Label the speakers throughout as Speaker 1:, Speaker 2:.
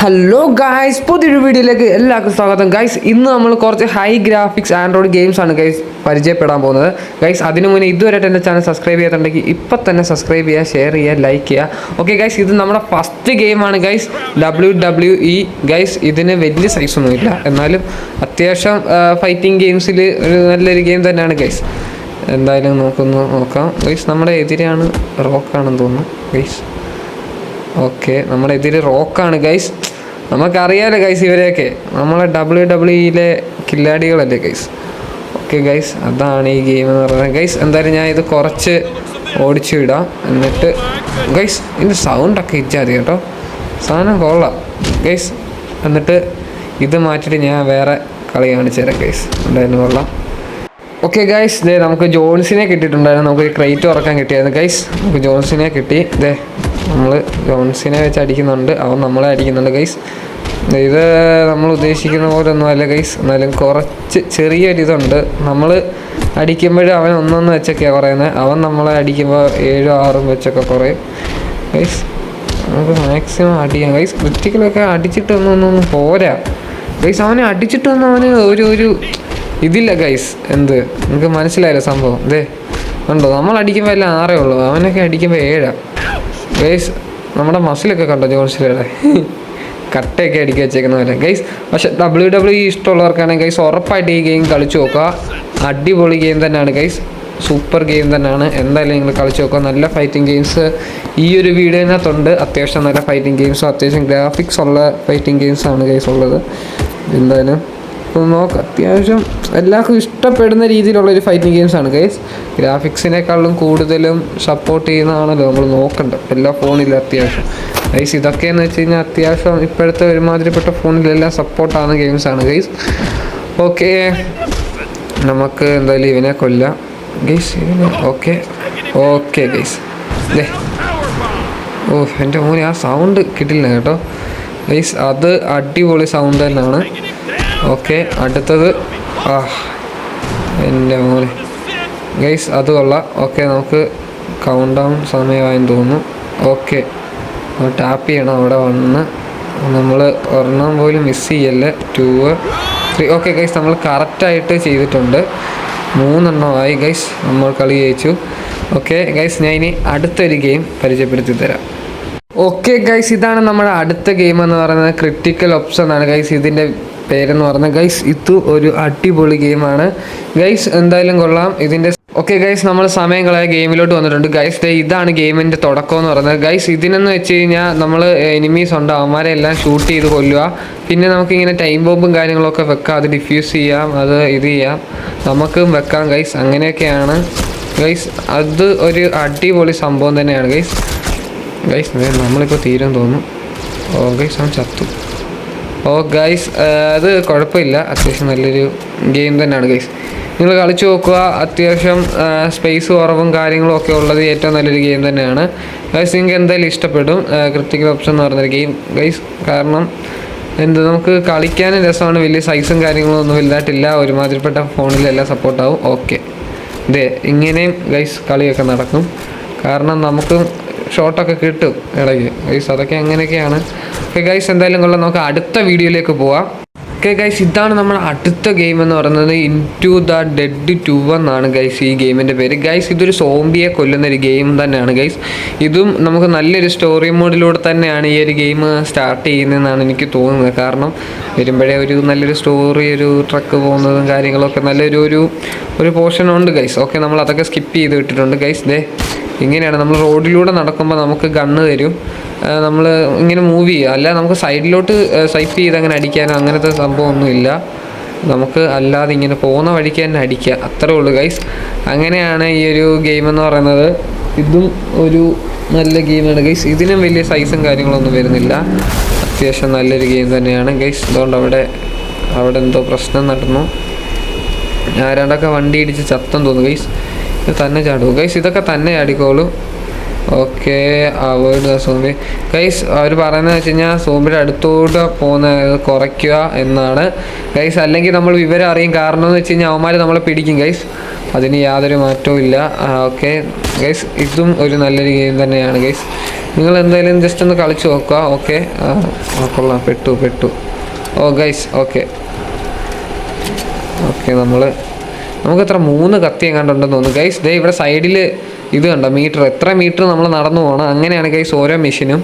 Speaker 1: Hello guys പുതിയൊരു വീഡിയോയിലേക്ക് എല്ലാവർക്കും സ്വാഗതം. ഗൈസ് ഇന്ന് നമ്മൾ കുറച്ച് ഹൈ ഗ്രാഫിക്സ് ആൻഡ്രോയിഡ് ഗെയിംസ് ആണ് ഗൈസ് പരിചയപ്പെടാൻ പോകുന്നത്. ഗൈസ് അതിനു മുന്നേ ഇതുവരെയായിട്ട് എന്റെ ചാനൽ സബ്സ്ക്രൈബ് ചെയ്യാത്തുണ്ടെങ്കിൽ ഇപ്പം തന്നെ സബ്സ്ക്രൈബ് ചെയ്യുക ഷെയർ ചെയ്യുക ലൈക്ക് ചെയ്യുക. ഓക്കെ ഗൈസ് ഇത് നമ്മുടെ ഫസ്റ്റ് ഗെയിമാണ് guys W W E guys ഇതിന് വലിയ സൈസൊന്നുമില്ല എന്നാലും അത്യാവശ്യം ഫൈറ്റിംഗ് ഗെയിംസിൽ ഒരു നല്ലൊരു ഗെയിം തന്നെയാണ് ഗൈസ് എന്തായാലും നോക്കുന്നു നോക്കാം. ഗൈസ് നമ്മുടെ എതിരെയാണ് റോക്കാണെന്ന് തോന്നുന്നു ഗൈസ് ഓക്കെ നമ്മുടെ എതിര് റോക്കാണ് ഗൈസ് നമുക്കറിയാലോ ഗൈസ് ഇവരെയൊക്കെ. നമ്മളെ ഡബ്ല്യു ഡബ്ല്യുയിലെ കില്ലാടികളല്ലേ ഗൈസ് ഓക്കെ ഗൈസ് അതാണ് ഈ ഗെയിം എന്ന് പറയുന്നത്. ഗൈസ് എന്തായാലും ഞാൻ ഇത് കുറച്ച് ഓടിച്ചു വിടാം. എന്നിട്ട് ഗൈസ് ഇതിന്റെ സൗണ്ടൊക്കെ ഇച്ചാൽ മതി കേട്ടോ. സാധനം കൊള്ളാം. ഗൈസ് എന്നിട്ട് ഇത് മാറ്റിയിട്ട് ഞാൻ വേറെ കളി കാണിച്ചു തരാം ഗൈസ് എന്തായാലും കൊള്ളാം. ഓക്കെ ഗൈസ് ദേ നമുക്ക് ജോൺസിനെ കിട്ടിയിട്ടുണ്ടായിരുന്നു. നമുക്ക് ക്രേറ്റ് ഉറക്കാൻ കിട്ടിയായിരുന്നു. ഗൈസ് നമുക്ക് ജോൺസിനെ കിട്ടി. ദേ നമ്മൾ ജോൺസിനെ വെച്ച് അടിക്കുന്നുണ്ട്. അവൻ നമ്മളെ അടിക്കുന്നുണ്ട് ഗൈസ് ഇത് നമ്മൾ ഉദ്ദേശിക്കുന്ന പോലെ ഒന്നും അല്ല ഗൈസ് എന്നാലും കുറച്ച് ചെറിയൊരിതുണ്ട് നമ്മൾ അടിക്കുമ്പോഴും അവൻ ഒന്നൊന്ന് വെച്ചൊക്കെയാണ് കുറയുന്നത് അവൻ നമ്മളെ അടിക്കുമ്പോൾ ഏഴും ആറും വെച്ചൊക്കെ കുറയും. ഗൈസ് നമുക്ക് മാക്സിമം അടിക്കാം ഗൈസ് ക്രിറ്റിക്കലൊക്കെ അടിച്ചിട്ടൊന്നും ഒന്നും പോരാ. ഗൈസ് അവനെ അടിച്ചിട്ടൊന്നും അവന് ഒരു ഒരു ഇതില്ല ഗൈസ് എന്ത്? നിങ്ങൾക്ക് മനസ്സിലായല്ലോ സംഭവം? ഇതേ ഉണ്ടോ നമ്മൾ അടിക്കുമ്പോൾ എല്ലാം ആറേ ഉള്ളൂ. അവനൊക്കെ അടിക്കുമ്പോൾ ഏഴാ. ഗൈസ് നമ്മുടെ മസിലൊക്കെ കണ്ടോ ജോൺസിലയുടെ കട്ടയൊക്കെ അടിക്കി വെച്ചേക്കുന്ന പോലെ. ഗൈസ് പക്ഷെ ഡബ്ല്യു ഡബ്ല്യു ഇഷ്ടമുള്ളവർക്കാണെങ്കിൽ ഗൈസ് ഉറപ്പായിട്ട് ഈ ഗെയിം കളിച്ച് നോക്കുക. അടിപൊളി ഗെയിം തന്നെയാണ് ഗൈസ് സൂപ്പർ ഗെയിം തന്നെയാണ്. എന്തായാലും നിങ്ങൾ കളിച്ച് നോക്കുക. നല്ല ഫൈറ്റിംഗ് ഗെയിംസ് ഈ ഒരു വീഡിയോനകത്തുണ്ട്. അത്യാവശ്യം നല്ല ഫൈറ്റിംഗ് ഗെയിംസും അത്യാവശ്യം ഗ്രാഫിക്സ് ഉള്ള ഫൈറ്റിംഗ് ഗെയിംസാണ് ഗൈസ് ഉള്ളത്. എന്തായാലും നോക്ക്. അത്യാവശ്യം എല്ലാവർക്കും ഇഷ്ടപ്പെടുന്ന രീതിയിലുള്ള ഒരു ഫൈറ്റിംഗ് ഗെയിംസ് ആണ് ഗൈസ് ഗ്രാഫിക്സിനേക്കാളും കൂടുതലും സപ്പോർട്ട് ചെയ്യുന്നതാണല്ലോ നമ്മൾ നോക്കേണ്ടത്. എല്ലാ ഫോണിലും അത്യാവശ്യം. ഗൈസ് ഇതൊക്കെയെന്ന് വെച്ച് കഴിഞ്ഞാൽ അത്യാവശ്യം ഇപ്പോഴത്തെ ഒരുമാതിരിപ്പെട്ട ഫോണിലെല്ലാം സപ്പോർട്ടാണ് ഗെയിംസാണ് ഗൈസ് ഓക്കെ നമുക്ക് എന്തായാലും ഇവനെ കൊല്ലാം. ഗൈസ് ഇവനെ. ഓക്കെ ഓക്കെ ഗൈസ് ദേ. ഓ എന്റെ മോനെ ആ സൗണ്ട് കിട്ടില്ല കേട്ടോ. ഗൈസ് അത് അടിപൊളി സൗണ്ട് തന്നെയാണ്. ഓക്കെ അടുത്തത്. ആ എന്റെ മോനെ. ഗൈസ് അത് കൊള്ളാം. ഓക്കെ നമുക്ക് കൗണ്ട് ഡൗൺ സമയമായെന്ന് തോന്നുന്നു. ഓക്കെ ടാപ്പ് ചെയ്യണം അവിടെ വന്ന്. നമ്മൾ ഒരെണ്ണം പോലും മിസ് ചെയ്യല്ലേ. ടൂ ത്രീ ഓക്കെ ഗൈസ് നമ്മൾ കറക്റ്റായിട്ട് ചെയ്തിട്ടുണ്ട്. മൂന്നെണ്ണമായി ഗൈസ്. നമ്മൾ കളി ജയിച്ചു. ഓക്കെ ഗൈസ് ഞാൻ ഇനി അടുത്തൊരു ഗെയിം പരിചയപ്പെടുത്തി തരാം. ഓക്കെ ഗൈസ് ഇതാണ് നമ്മുടെ അടുത്ത ഗെയിം എന്ന് പറയുന്നത് ക്രിട്ടിക്കൽ ഓപ്ഷൻ ആണ്. ഗൈസ് ഇതിന്റെ പേരെന്ന് പറഞ്ഞാൽ ഗൈസ് ഇത് ഒരു അടിപൊളി ഗെയിമാണ് ഗൈസ് എന്തായാലും കൊള്ളാം. ഇതിന്റെ ഓക്കെ ഗൈസ് നമ്മൾ സമയം കളയ ഗെയിമിലോട്ട് വന്നിട്ടുണ്ട്. ഗൈസ് ദേ ഇതാണ് ഗെയിമിന്റെ തുടക്കം എന്ന് പറയുന്നത് ഗൈസ് ഇതിനെന്ന് വെച്ച് കഴിഞ്ഞാൽ നമ്മൾ എനിമീസ് ഉണ്ട്. അവന്മാരെ എല്ലാം ഷൂട്ട് ചെയ്ത് കൊല്ലുക. പിന്നെ നമുക്കിങ്ങനെ ടൈം ബോംബും കാര്യങ്ങളൊക്കെ വെക്കാം. അത് ഡിഫ്യൂസ് ചെയ്യാം. അത് ഇത് ചെയ്യാം. നമുക്കും വെക്കാം ഗൈസ് അങ്ങനെയൊക്കെയാണ്. ഗൈസ് അത് ഒരു അടിപൊളി സംഭവം തന്നെയാണ് ഗൈസ് ഗൈസ് നമ്മളിപ്പോൾ തീരും തോന്നുന്നു. ഓ ഗൈസ് അവൻ ചത്തു. ഓ ഗൈസ് അത് കുഴപ്പമില്ല. അത്യാവശ്യം നല്ലൊരു ഗെയിം തന്നെയാണ് ഗൈസ് നിങ്ങൾ കളിച്ചു നോക്കുക. അത്യാവശ്യം സ്പേസ് കുറവും കാര്യങ്ങളും ഒക്കെ ഉള്ളത് ഏറ്റവും നല്ലൊരു ഗെയിം തന്നെയാണ്. ഗൈസ് നിങ്ങൾക്ക് എന്തായാലും ഇഷ്ടപ്പെടും. ക്രിട്ടിക്കൽ ഓപ്ഷൻ എന്ന് പറഞ്ഞൊരു ഗെയിം ഗൈസ് കാരണം എന്ത് നമുക്ക് കളിക്കാനും രസമാണ്. വലിയ സൈസും കാര്യങ്ങളും ഒന്നും വലുതായിട്ടില്ല. ഒരുമാതിരിപ്പെട്ട ഫോണിലെല്ലാം സപ്പോർട്ടാവും ഓക്കെ ഇതേ ഇങ്ങനെയും ഗൈസ് കളിയൊക്കെ നടക്കും. കാരണം നമുക്ക് ഷോട്ടൊക്കെ കിട്ടും ഇടയ്ക്ക് ഗൈസ് അതൊക്കെ അങ്ങനെയൊക്കെയാണ് ഓക്കെ ഗൈസ് എന്തായാലും കൊള്ളാം. നമുക്ക് അടുത്ത വീഡിയോയിലേക്ക് പോവാം. ഓക്കെ ഗൈസ് ഇതാണ് നമ്മൾ അടുത്ത ഗെയിം എന്ന് പറയുന്നത് in to the dead to എന്നാണ് ഗൈസ് ഈ ഗെയിമിന്റെ പേര്. ഗൈസ് ഇതൊരു സോംബിയെ കൊല്ലുന്ന ഒരു ഗെയിം തന്നെയാണ് ഗൈസ് ഇതും നമുക്ക് നല്ലൊരു സ്റ്റോറി മോഡിലൂടെ തന്നെയാണ് ഈ ഒരു ഗെയിം സ്റ്റാർട്ട് ചെയ്യുന്നതെന്നാണ് എനിക്ക് തോന്നുന്നത്. കാരണം വരുമ്പോഴേ ഒരു നല്ലൊരു സ്റ്റോറി ഒരു ട്രക്ക് പോകുന്നതും കാര്യങ്ങളൊക്കെ നല്ലൊരു ഒരു ഒരു പോർഷൻ ഉണ്ട് ഗൈസ് ഓക്കെ നമ്മൾ അതൊക്കെ സ്കിപ്പ് ചെയ്ത് വിട്ടിട്ടുണ്ട് ഗൈസ് ദേ ഇങ്ങനെയാണ്. നമ്മൾ റോഡിലൂടെ നടക്കുമ്പോൾ നമുക്ക് ഗണ്ണ് തരും. നമ്മൾ ഇങ്ങനെ മൂവ് ചെയ്യുക അല്ല നമുക്ക് സൈഡിലോട്ട് സ്വൈപ്പ് ചെയ്ത് അങ്ങനെ അടിക്കാനോ അങ്ങനത്തെ സംഭവമൊന്നുമില്ല. നമുക്ക് അല്ലാതെ ഇങ്ങനെ പോകുന്ന വഴിക്ക് തന്നെ അടിക്കുക. അത്രേ ഉള്ളൂ ഗൈസ് അങ്ങനെയാണ് ഈ ഒരു ഗെയിം എന്ന് പറയുന്നത്. ഇതും ഒരു നല്ല ഗെയിമാണ് ഗൈസ് ഇതിനും വലിയ സൈസും കാര്യങ്ങളൊന്നും വരുന്നില്ല. അത്യാവശ്യം നല്ലൊരു ഗെയിം തന്നെയാണ് ഗൈസ് അതുകൊണ്ട് അവിടെ അവിടെ എന്തോ പ്രശ്നം നടന്നു. ആരാണ്ടൊക്കെ വണ്ടി ഇടിച്ച് ചത്തം തോന്നുന്നു ഗൈസ് തന്നെ ചാടും. ഗൈസ് ഇതൊക്കെ തന്നെ ചാടിക്കോളൂ. Okay avoid the zombie guys അവർ പറയുന്നത് വെച്ച് കഴിഞ്ഞാൽ സൂമിയുടെ അടുത്തോട്ട് പോകുന്ന കുറയ്ക്കുക എന്നാണ്. ഗൈസ് അല്ലെങ്കിൽ നമ്മൾ വിവരം അറിയും. കാരണം എന്ന് വെച്ച് കഴിഞ്ഞാൽ അവന്മാർ നമ്മളെ പിടിക്കും ഗൈസ് അതിന് യാതൊരു മാറ്റവും ഇല്ല. ഓക്കെ ഗൈസ് ഇതും ഒരു നല്ലൊരു ഗെയിം തന്നെയാണ് ഗൈസ് നിങ്ങൾ എന്തായാലും ജസ്റ്റ് ഒന്ന് കളിച്ച് നോക്കുക. ഓക്കെ കൊള്ളാം. പെട്ടു പെട്ടു. ഓ ഗൈസ് ഓക്കെ ഓക്കെ നമ്മൾ നമുക്ക് എത്ര മൂന്ന് കത്തി എങ്ങാണ്ടുണ്ടെന്ന് തോന്നുന്നു. ഗൈസ് ദേ ഇവിടെ സൈഡിൽ ഇത് കണ്ടോ? മീറ്റർ. എത്ര മീറ്റർ നമ്മൾ നടന്നു പോകണം? അങ്ങനെയാണ് ഗൈസ് ഓരോ മെഷീനും.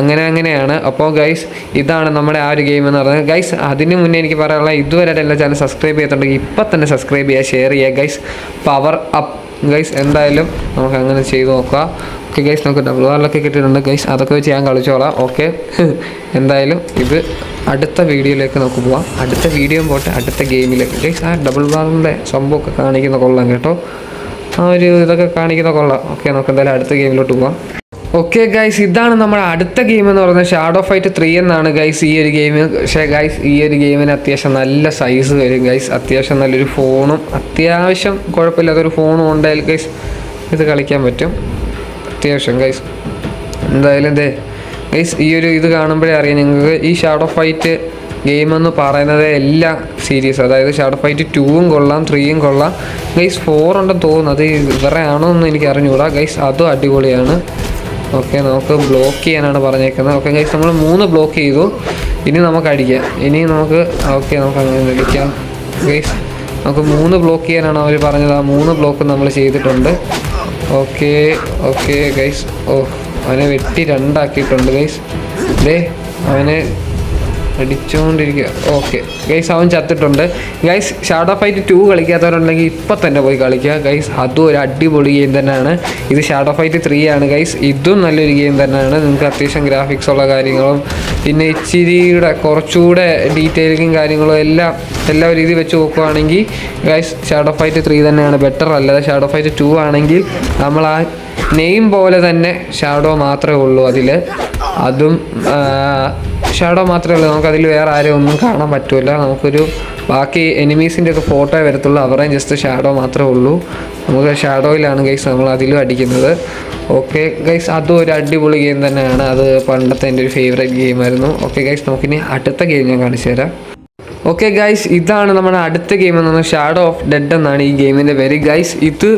Speaker 1: അങ്ങനെ അങ്ങനെയാണ്. അപ്പോൾ ഗൈസ് ഇതാണ് നമ്മുടെ ആ ഒരു ഗെയിം എന്ന് പറയുന്നത്. ഗൈസ് അതിന് മുന്നേ എനിക്ക് പറയാനുള്ള ഇതുവരെ എല്ലാ ചാനൽ സബ്സ്ക്രൈബ് ചെയ്തിട്ടുണ്ടെങ്കിൽ ഇപ്പം തന്നെ സബ്സ്ക്രൈബ് ചെയ്യുക ഷെയർ ചെയ്യുക. ഗൈസ് പവർ അപ്പ് ഗൈസ് എന്തായാലും നമുക്ക് അങ്ങനെ ചെയ്ത് നോക്കുക. ഓക്കെ ഗൈസ് നമുക്ക് ഡബിൾ വാറിലൊക്കെ കിട്ടിയിട്ടുണ്ട്. ഗൈസ് അതൊക്കെ വെച്ച് ഞാൻ കളിച്ചോളാം. ഓക്കെ എന്തായാലും ഇത് അടുത്ത വീഡിയോയിലേക്ക് നമുക്ക് പോവാം. അടുത്ത വീഡിയോ പോട്ടെ അടുത്ത ഗെയിമിലേക്ക്. ഗൈസ് ആ ഡബിൾ ബാറിന്റെ സംഭവമൊക്കെ കാണിക്കുന്ന കൊള്ളാം കേട്ടോ. ആ ഒരു ഇതൊക്കെ കാണിക്കുന്ന കൊള്ളാം. ഓക്കെ നമുക്ക് എന്തായാലും അടുത്ത ഗെയിമിലോട്ട് പോവാം. ഓക്കെ ഗൈസ് ഇതാണ് നമ്മുടെ അടുത്ത ഗെയിം എന്ന് പറയുന്നത് ഷാഡോ ഫൈറ്റ് ത്രീ എന്നാണ് ഗൈസ് ഈ ഒരു ഗെയിം. പക്ഷേ ഗൈസ് ഈ ഒരു ഗെയിമിന് അത്യാവശ്യം നല്ല സൈസ് വരും ഗൈസ് അത്യാവശ്യം നല്ലൊരു ഫോണും അത്യാവശ്യം കുഴപ്പമില്ലാത്തൊരു ഫോണും ഉണ്ടെങ്കിൽ ഗൈസ് ഇത് കളിക്കാൻ പറ്റും. അത്യാവശ്യം ഗൈസ് എന്തായാലും ഇതേ ഗൈസ് ഈ ഒരു ഇത് കാണുമ്പോഴേ അറിയാം നിങ്ങൾക്ക് ഈ ഷാഡോ ഫൈറ്റ് ഗെയിം എന്ന് പറയുന്നത് എല്ലാ സീരീസ് അതായത് ഷാഡോ ഫൈറ്റ് ടൂവും കൊള്ളാം ത്രീയും കൊള്ളാം. ഗൈസ് ഫോർ ഉണ്ടെന്ന് തോന്നുന്നു. അത് ഇവരെ ആണോ എന്ന് എനിക്ക് അറിഞ്ഞുകൂടാ. ഗൈസ് അതും അടിപൊളിയാണ്. ഓക്കെ നമുക്ക് ബ്ലോക്ക് ചെയ്യാനാണ് പറഞ്ഞേക്കുന്നത്. ഓക്കെ ഗൈസ് നമ്മൾ മൂന്ന് ബ്ലോക്ക് ചെയ്തു. ഇനി നമുക്ക് അടിക്കാം. ഇനി നമുക്ക് ഓക്കെ നമുക്ക് അങ്ങനെ അടിക്കാം. ഗൈസ് നമുക്ക് മൂന്ന് ബ്ലോക്ക് ചെയ്യാനാണ് അവർ പറഞ്ഞത്. ആ മൂന്ന് ബ്ലോക്ക് നമ്മൾ ചെയ്തിട്ടുണ്ട്. ഓക്കെ ഓക്കെ ഗൈസ് ഓ അവനെ വെട്ടി രണ്ടാക്കിയിട്ടുണ്ട് ഗൈസ് ദേ അവനെ അടിച്ചുകൊണ്ടിരിക്കുക ഓക്കെ ഗൈസ് അവൻ ചത്തിട്ടുണ്ട്. ഗൈസ് ഷാഡോ ഫൈറ്റ് ടു കളിക്കാത്തവരുണ്ടെങ്കിൽ ഇപ്പം തന്നെ പോയി കളിക്കുക. ഗൈസ് അതും ഒരു അടിപൊളി ഗെയിം തന്നെയാണ്. ഇത് ഷാഡോ ഫൈറ്റ് ത്രീ ആണ് ഗൈസ് ഇതും നല്ലൊരു ഗെയിം തന്നെയാണ്. നിങ്ങൾക്ക് അത്യാവശ്യം ഗ്രാഫിക്സ് ഉള്ള കാര്യങ്ങളും പിന്നെ ഇച്ചിരിയുടെ കുറച്ചുകൂടെ ഡീറ്റെയിലിങ്ങും കാര്യങ്ങളും എല്ലാം എല്ലാ രീതി വെച്ച് നോക്കുവാണെങ്കിൽ ഗൈസ് ഷാഡോ ഫൈറ്റ് ത്രീ തന്നെയാണ് ബെറ്റർ അല്ലാതെ ഷാഡോ ഫൈറ്റ് ടു ആണെങ്കിൽ നമ്മൾ ആ നെയിം പോലെ തന്നെ ഷാഡോ മാത്രമേ ഉള്ളൂ അതിൽ അതും ഷാഡോ മാത്രമേ ഉള്ളൂ. നമുക്ക് അതിൽ വേറെ ആരും ഒന്നും കാണാൻ പറ്റില്ല നമുക്കൊരു ബാക്കി എനിമീസിന്റെ ഒക്കെ ഫോട്ടോ വരത്തുള്ളൂ. അവരെയും ജസ്റ്റ് ഷാഡോ മാത്രമേ ഉള്ളൂ. നമുക്ക് ഷാഡോയിലാണ് ഗൈസ് നമ്മൾ അതിലും അടിക്കുന്നത്. ഓക്കെ ഗൈസ് അതും ഒരു അടിപൊളി ഗെയിം തന്നെയാണ്. അത് പണ്ടത്തെ എന്റെ ഒരു ഫേവറേറ്റ് ഗെയിമായിരുന്നു ഓക്കെ ഗൈസ് നമുക്കിനി അടുത്ത ഗെയിം ഞാൻ കാണിച്ചു തരാം. ഓക്കെ ഗൈസ് ഇതാണ് നമ്മുടെ അടുത്ത ഗെയിം എന്ന് പറഞ്ഞാൽ ഷാഡോ ഓഫ് ഡെഡ് എന്നാണ് ഈ ഗെയിമിന്റെ പേര്. ഗൈസ് ഇത്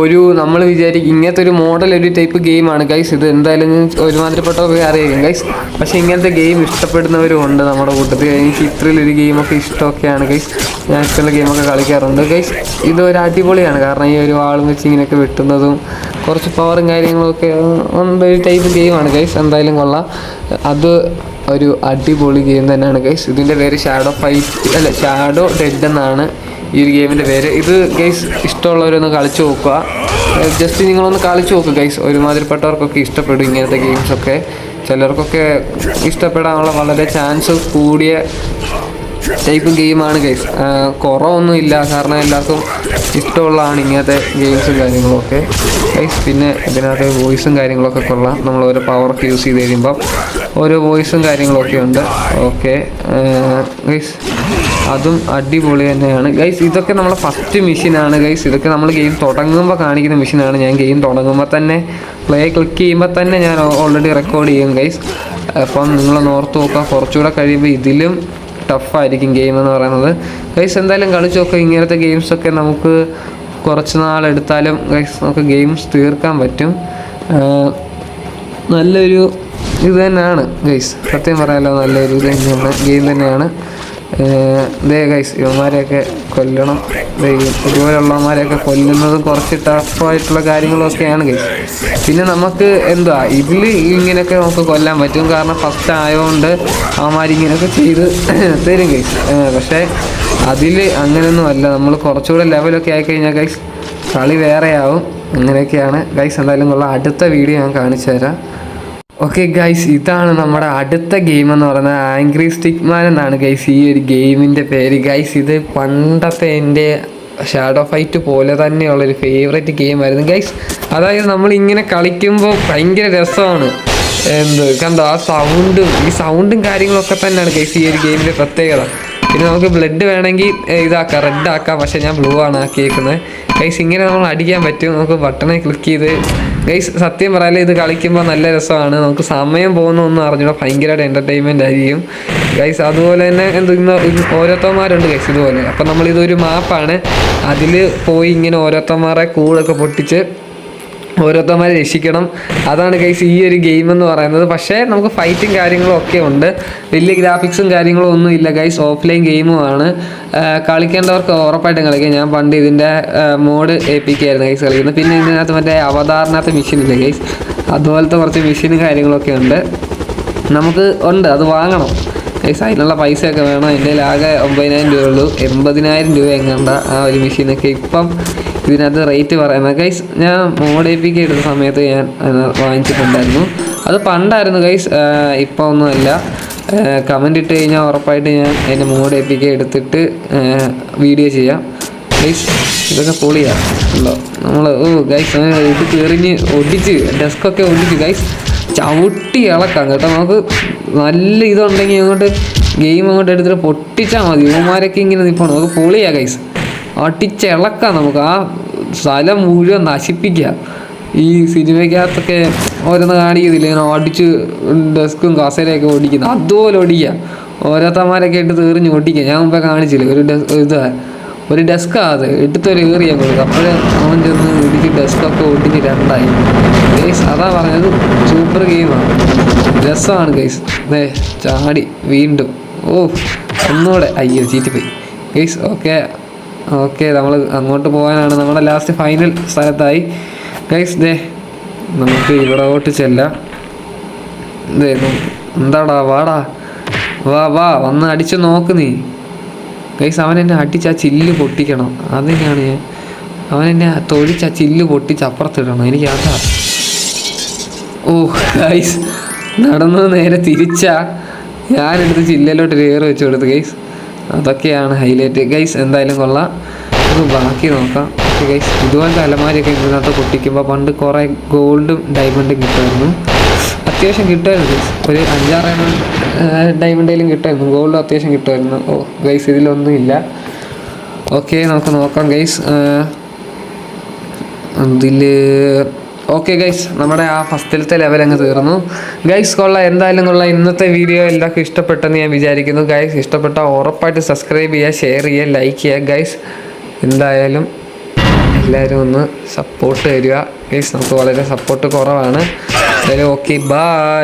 Speaker 1: ഒരു നമ്മൾ വിചാരിക്കും ഇങ്ങനത്തെ ഒരു മോഡൽ ഒരു ടൈപ്പ് ഗെയിമാണ് ഗൈസ് ഇത് എന്തായാലും ഒരുമാതിരിപ്പെട്ടവർക്ക് അറിയാം ഗൈസ് പക്ഷേ ഇങ്ങനത്തെ ഗെയിം ഇഷ്ടപ്പെടുന്നവരും ഉണ്ട് നമ്മുടെ കൂട്ടത്തിൽ. എനിക്ക് ഇത്രയിലൊരു ഗെയിമൊക്കെ ഇഷ്ടമൊക്കെയാണ്. ഗൈസ് ഞാൻ ഇഷ്ടമുള്ള ഗെയിമൊക്കെ കളിക്കാറുണ്ട്. ഗൈസ് ഇത് ഒരു അടിപൊളിയാണ്. കാരണം ഈ ഒരു വാളും വെച്ച് ഇങ്ങനെയൊക്കെ വെട്ടുന്നതും കുറച്ച് പവറും കാര്യങ്ങളൊക്കെ ഒരു ടൈപ്പ് ഗെയിമാണ് ഗൈസ് എന്തായാലും കൊള്ളാം. അത് ഒരു അടിപൊളി ഗെയിം തന്നെയാണ് ഗൈസ് ഇതിന്റെ പേര് ഷാഡോ ഫൈറ്റ് അല്ല ഷാഡോ ഡെഡ് എന്നാണ് ഈ ഒരു ഗെയിമിന്റെ പേര്. ഇത് ഗൈസ് ഇഷ്ടമുള്ളവരൊന്ന് കളിച്ചു നോക്കുക. ജസ്റ്റ് നിങ്ങളൊന്ന് കളിച്ചു നോക്കുക ഗൈസ് ഒരുമാതിരിപ്പെട്ടവർക്കൊക്കെ ഇഷ്ടപ്പെടും ഇങ്ങനത്തെ ഗെയിംസൊക്കെ ചിലർക്കൊക്കെ ഇഷ്ടപ്പെടാനുള്ള വളരെ ചാൻസ് കൂടിയ ടൈപ്പ് ഗെയിമാണ് ഗൈസ് കുറവൊന്നും ഇല്ല. കാരണം എല്ലാവർക്കും ഇഷ്ടമുള്ളതാണ് ഇങ്ങനത്തെ ഗെയിംസും കാര്യങ്ങളൊക്കെ. ഗൈസ് പിന്നെ ഇതിനകത്ത് വോയിസും കാര്യങ്ങളൊക്കെ കൊള്ളാം. നമ്മൾ ഓരോ പവറൊക്കെ യൂസ് ചെയ്ത് കഴിയുമ്പം ഓരോ വോയിസും കാര്യങ്ങളൊക്കെ ഉണ്ട്. ഓക്കെ ഗൈസ് അതും അടിപൊളി തന്നെയാണ്. ഗൈസ് ഇതൊക്കെ നമ്മളെ ഫസ്റ്റ് മെഷീനാണ് ഗൈസ് ഇതൊക്കെ നമ്മൾ ഗെയിം തുടങ്ങുമ്പോൾ കാണിക്കുന്ന മെഷീനാണ് ഞാൻ ഗെയിം തുടങ്ങുമ്പോൾ തന്നെ പ്ലേ ക്ലിക്ക് ചെയ്യുമ്പോൾ തന്നെ ഞാൻ ഓൾറെഡി റെക്കോർഡ് ചെയ്യും ഗൈസ് അപ്പം നിങ്ങളൊന്ന് നോർത്ത് നോക്കുക. കുറച്ചുകൂടെ കഴിയുമ്പോൾ ഇതിലും ടഫായിരിക്കും ഗെയിം എന്ന് പറയുന്നത്. ഗൈസ് എന്തായാലും കളിച്ചു നോക്കുക ഇങ്ങനത്തെ ഗെയിംസൊക്കെ നമുക്ക് കുറച്ച് നാളെടുത്താലും ഗൈസ് നമുക്ക് ഗെയിംസ് തീർക്കാൻ പറ്റും. നല്ലൊരു ഇത് തന്നെയാണ് ഗൈസ് സത്യം പറയാലോ നല്ലൊരു ഇത് തന്നെയാണ്. ഗെയിം തന്നെയാണ്. ദേ ഗൈസ് ഇവന്മാരെയൊക്കെ കൊല്ലണം. ഇതുപോലുള്ളവന്മാരെയൊക്കെ കൊല്ലുന്നത് കുറച്ച് ടഫായിട്ടുള്ള കാര്യങ്ങളൊക്കെയാണ് ഗൈസ് പിന്നെ നമുക്ക് എന്താ ഇതിൽ ഇങ്ങനെയൊക്കെ നമുക്ക് കൊല്ലാൻ പറ്റും. കാരണം ഫസ്റ്റ് ആയതുകൊണ്ട് അവന്മാർ ഇങ്ങനെയൊക്കെ ചെയ്ത് തരും ഗൈസ് പക്ഷേ അതിൽ അങ്ങനെയൊന്നും അല്ല. നമ്മൾ കുറച്ചുകൂടെ ലെവലൊക്കെ ആയിക്കഴിഞ്ഞാൽ ഗൈസ് കളി വേറെയാവും. അങ്ങനെയൊക്കെയാണ് ഗൈസ് എന്തായാലും കൊള്ളാം. അടുത്ത വീഡിയോ ഞാൻ കാണിച്ചു തരാം ഓക്കെ ഗൈസ് ഇതാണ് നമ്മുടെ അടുത്ത ഗെയിം എന്ന് പറയുന്നത് ആംഗ്രി സ്റ്റിക്മാൻ എന്നാണ് ഗൈസ് ഈ ഒരു ഗെയിമിന്റെ പേര് ഗൈസ് ഇത് പണ്ടത്തെ എന്റെ ഷാഡോ ഫൈറ്റ് പോലെ തന്നെയുള്ളൊരു ഫേവറേറ്റ് ഗെയിമായിരുന്നു ഗൈസ് അതായത് നമ്മൾ ഇങ്ങനെ കളിക്കുമ്പോൾ ഭയങ്കര രസമാണ്. എന്ത്? കണ്ടോ? ആ സൗണ്ടും ഈ സൗണ്ടും കാര്യങ്ങളൊക്കെ തന്നെയാണ് ഗൈസ് ഈ ഒരു ഗെയിമിന്റെ പ്രത്യേകത. പിന്നെ നമുക്ക് ബ്ലഡ് വേണമെങ്കിൽ ഇതാക്കാം റെഡ് ആക്കാം പക്ഷേ ഞാൻ ബ്ലൂ ആണ് ആക്കിയേക്കുന്നത്. ഗൈസ് ഇങ്ങനെ നമ്മൾ അടിക്കാൻ പറ്റും. നമുക്ക് ബട്ടണെ ക്ലിക്ക് ചെയ്ത്. ഗൈസ് സത്യം പറയാലേ ഇത് കളിക്കുമ്പോൾ നല്ല രസമാണ്. നമുക്ക് സമയം പോകുന്നൊന്നും അറിഞ്ഞൂടാ. ഭയങ്കരമായിട്ട് എന്റർടൈൻമെന്റ് ആയിരിക്കും. ഗൈസ് അതുപോലെ തന്നെ എന്തെങ്കിലും ഓരോരുത്തന്മാരുണ്ട് ഗൈസ് ഇതുപോലെ. അപ്പം നമ്മളിതൊരു മാപ്പാണ് അതിൽ പോയി ഇങ്ങനെ ഓരോരുത്തന്മാരെ കൂടൊക്കെ പൊട്ടിച്ച് ഓരോരുത്തന്മാരെ രക്ഷിക്കണം. അതാണ് ഗൈസ് ഈ ഒരു ഗെയിം എന്ന് പറയുന്നത്. പക്ഷേ നമുക്ക് ഫൈറ്റും കാര്യങ്ങളും ഒക്കെ ഉണ്ട്. വലിയ ഗ്രാഫിക്സും കാര്യങ്ങളും ഒന്നും ഇല്ല ഗൈസ് ഓഫ്ലൈൻ ഗെയിമുമാണ് കളിക്കേണ്ടവർക്ക് ഉറപ്പായിട്ടും കളിക്കാം. ഞാൻ പണ്ട് ഇതിന്റെ മോഡ് ഏൽപ്പിക്കായിരുന്നു ഗൈസ് കളിക്കുന്നത്. പിന്നെ ഇതിനകത്ത് മറ്റേ അവതാറിനകത്ത് മെഷീൻ ഇല്ല ഗൈസ് അതുപോലത്തെ കുറച്ച് മെഷീനും കാര്യങ്ങളൊക്കെ ഉണ്ട്. നമുക്ക് ഉണ്ട്. അത് വാങ്ങണം. ഗൈസ് അതിനുള്ള പൈസയൊക്കെ വേണം. എന്റെ ആകെ ഒമ്പതിനായിരം രൂപ ഉള്ളൂ. എൺപതിനായിരം രൂപ എങ്ങണ്ട ആ ഒരു മെഷീനൊക്കെ ഇപ്പം ഇതിനകത്ത് റേറ്റ് പറയുന്നത്. ഗൈസ് ഞാൻ മോഡേപ്പിക്ക് എടുത്ത സമയത്ത് ഞാൻ വാങ്ങിച്ചിട്ടുണ്ടായിരുന്നു. അത് പണ്ടായിരുന്നു ഗൈസ് ഇപ്പോൾ ഒന്നുമല്ല കമന്റ് ഇട്ട് കഴിഞ്ഞാൽ ഉറപ്പായിട്ട് ഞാൻ അതിന്റെ മോഡേപ്പിക്ക് എടുത്തിട്ട് വീഡിയോ ചെയ്യാം. ഗൈസ് ഇതൊക്കെ പൊളിയാ. ഉള്ളോ? നമ്മൾ ഓ ഗൈസ് ഇത് കയറിഞ്ഞ് ഒടിച്ച് ഡെസ്കൊക്കെ ഒടിച്ച് ഗൈസ് ചവിട്ടി ഇളക്കാം കേട്ടോ. നമുക്ക് നല്ല ഇതുണ്ടെങ്കിൽ അങ്ങോട്ട് ഗെയിം അങ്ങോട്ട് എടുത്തിട്ട് പൊട്ടിച്ചാൽ മതി. ഇവന്മാരൊക്കെ ഇങ്ങനെ നിൽപ്പണം നമുക്ക് പൊളിയാ ഗൈസ് അടിച്ച് ഇളക്കാം നമുക്ക് ആ സ്ഥലം മുഴുവൻ നശിപ്പിക്കുക. ഈ സിനിമയ്ക്കകത്തൊക്കെ ഓരോന്ന് കാണിക്കുന്നില്ല? ഇങ്ങനെ അടിച്ച് ഡെസ്കും കസേരയൊക്കെ ഓടിക്കുന്നു. അതുപോലെ ഓടിക്കുക. ഓരോത്തമാരൊക്കെ ഇട്ട് തീറിഞ്ഞ് ഓടിക്കുക. ഞാൻ മുമ്പേ കാണിച്ചില്ല? ഒരു ഡെസ് ഒരു ഡെസ്ക് അത് എടുത്തൊരു ഏറിയ കൊടുക്കുക. അപ്പോഴേ അവൻ ചെന്ന് ഇടിച്ച് ഡെസ്കൊക്കെ ഒടിഞ്ഞ് രണ്ടായി. ഗൈസ് അതാ പറഞ്ഞത് സൂപ്പർ ഗെയിമാണ് രസമാണ് ഗൈസ്. ദേ ചാടി വീണ്ടും. ഓ ഒന്നുകൂടെ അയ്യോ ചീറ്റിപ്പോയി. Guys okay. ഓക്കെ നമ്മൾ അങ്ങോട്ട് പോകാനാണ്. നമ്മുടെ ലാസ്റ്റ് ഫൈനൽ സ്ഥലത്തായി. ഗൈസ് ദേ നമുക്ക് ഇവിടോട്ട് ചെല്ലാം. ദേ എന്താടാ വാടാ. വാ വാ വന്ന് അടിച്ച് നോക്ക് നീ. ഗൈസ് അവൻ എന്നെ അടിച്ച് ആ ചില്ല് പൊട്ടിക്കണം. അതിനാണ് ഞാൻ. അവൻ എന്നെ തൊഴിച്ച് ആ ചില്ല് പൊട്ടിച്ച് അപ്പുറത്തിടണം. എനിക്ക് അതാ. ഓ ഗൈസ് നടന്നു നേരെ തിരിച്ചാ. ഞാനെടുത്ത് ചില്ലയിലോട്ട് കയറി വെച്ചു കൊടുത്ത് ഗൈസ് അതൊക്കെയാണ് ഹൈലൈറ്റ് ഗൈസ് എന്തായാലും കൊള്ളാം. നമുക്ക് ബാക്കി നോക്കാം. ഓക്കെ ഗൈസ് ഇതുപോലത്തെ അലമാരിയൊക്കെ ഇതിനകത്ത് പൊട്ടിക്കുമ്പോൾ പണ്ട് കുറേ ഗോൾഡും ഡയമണ്ടും കിട്ടുമായിരുന്നു. അത്യാവശ്യം കിട്ടുമായിരുന്നു ഗൈസ് ഒരു അഞ്ചാറെണ്ണം ഡയമണ്ടേലും കിട്ടുമായിരുന്നു. ഗോൾഡും അത്യാവശ്യം കിട്ടുമായിരുന്നു. ഓ ഗൈസ് ഇതിലൊന്നും ഇല്ല. ഓക്കെ നമുക്ക് നോക്കാം ഗൈസ് അതിൽ ഓക്കെ ഗൈസ് നമ്മുടെ ആ ഫസ്റ്റിലത്തെ ലെവൽ അങ്ങ് തീർന്നു. ഗൈസ് കൊള്ള. എന്തായാലും കൊള്ള. ഇന്നത്തെ വീഡിയോ എല്ലാവർക്കും ഇഷ്ടപ്പെട്ടെന്ന് ഞാൻ വിചാരിക്കുന്നു. ഗൈസ് ഇഷ്ടപ്പെട്ടാൽ ഉറപ്പായിട്ട് സബ്സ്ക്രൈബ് ചെയ്യുക ഷെയർ ചെയ്യുക ലൈക്ക് ചെയ്യുക. ഗൈസ് എന്തായാലും എല്ലാവരും ഒന്ന് സപ്പോർട്ട് തരിക. ഗൈസ് നമുക്ക് വളരെ സപ്പോർട്ട് കുറവാണ്. എന്തായാലും ഓക്കെ ബായ്